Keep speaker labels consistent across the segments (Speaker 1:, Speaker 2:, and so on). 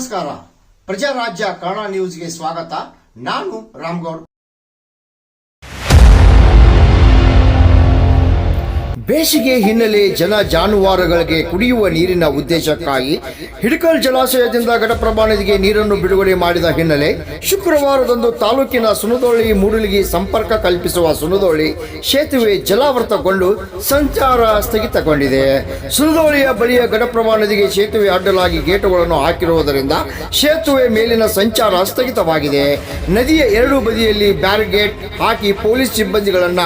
Speaker 1: ನಮಸ್ಕಾರ. ಪ್ರಜಾರಾಜ್ಯ ಕನ್ನಡ ನ್ಯೂಸ್ಗೆ ಸ್ವಾಗತ. ನಾನು ರಾಮ್ಗೌಡ್ ಬೇಸಿಗೆ ಹಿನ್ನೆಲೆ ಜನ ಜಾನುವಾರುಗಳಿಗೆ ಕುಡಿಯುವ ನೀರಿನ ಉದ್ದೇಶಕ್ಕಾಗಿ ಹಿಡಕಲ್ ಜಲಾಶಯದಿಂದ ಘಟಪ್ರಭಾ ನದಿಗೆ ನೀರನ್ನು ಬಿಡುಗಡೆ ಮಾಡಿದ ಹಿನ್ನೆಲೆ ಶುಕ್ರವಾರದಂದು ತಾಲೂಕಿನ ಸುನದೋಳಿ ಮೂಡಲಿಗೆ ಸಂಪರ್ಕ ಕಲ್ಪಿಸುವ ಸುನದೋಳಿ ಸೇತುವೆ ಜಲಾವೃತಗೊಂಡು ಸಂಚಾರ ಸ್ಥಗಿತಗೊಂಡಿದೆ. ಸುನದೋಳಿಯ ಬಳಿಯ ಘಟಪ್ರಭಾ ನದಿಗೆ ಸೇತುವೆ ಅಡ್ಡಲಾಗಿ ಗೇಟುಗಳನ್ನು ಹಾಕಿರುವುದರಿಂದ ಸೇತುವೆ ಮೇಲಿನ ಸಂಚಾರ ಸ್ಥಗಿತವಾಗಿದೆ. ನದಿಯ ಎರಡು ಬದಿಯಲ್ಲಿ ಬ್ಯಾರಿಗೇಟ್ ಹಾಕಿ ಪೊಲೀಸ್ ಸಿಬ್ಬಂದಿಗಳನ್ನ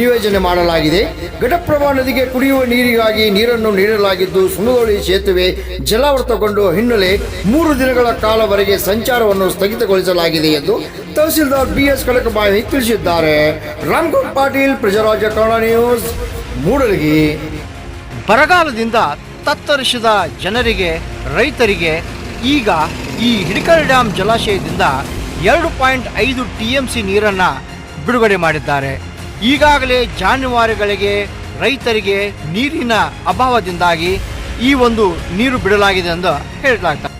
Speaker 1: ನಿಯೋಜನೆ ಮಾಡಲಾಗಿದೆ. ಘಟಪ್ರಭಾ ನದಿಗೆ ಕುಡಿಯುವ ನೀರಿಗಾಗಿ ನೀರನ್ನು ನೀಡಲಾಗಿದ್ದು ಸುಮಗೋಳಿ ಸೇತುವೆ ಜಲಾವೃತಗೊಂಡು ಹಿನ್ನೆಲೆ ಮೂರು ದಿನಗಳ ಕಾಲವರೆಗೆ ಸಂಚಾರವನ್ನು ಸ್ಥಗಿತಗೊಳಿಸಲಾಗಿದೆ ಎಂದು ತಹಸೀಲ್ದಾರ್ ಬಿಎಸ್ ಕಡಕಬಾಯಿ ತಿಳಿಸಿದ್ದಾರೆ. ರಾಮ್ಗೌಡ್ ಪಾಟೀಲ್, ಪ್ರಜಾರಾಜ್ಯ ಕನ್ನಡ ನ್ಯೂಸ್, ಮೂಡಲಗಿ.
Speaker 2: ಬರಗಾಲದಿಂದ ತತ್ತರಿಸಿದ ಜನರಿಗೆ, ರೈತರಿಗೆ ಈಗ ಈ ಹಿಡಕಲ್ ಡ್ಯಾಮ್ ಜಲಾಶಯದಿಂದ ಎರಡು ಪಾಯಿಂಟ್ ಐದು ಟಿ ಎಂ ಸಿ ನೀರನ್ನು ಬಿಡುಗಡೆ ಮಾಡಿದ್ದಾರೆ. ಈಗಾಗಲೇ ಜಾನುವಾರುಗಳಿಗೆ ರೈತರಿಗೆ ನೀರಿನ ಅಭಾವದಿಂದಾಗಿ ಈ ಒಂದು ನೀರು ಬಿಡಲಾಗಿದೆ ಎಂದು ಹೇಳಲಾಗ್ತದೆ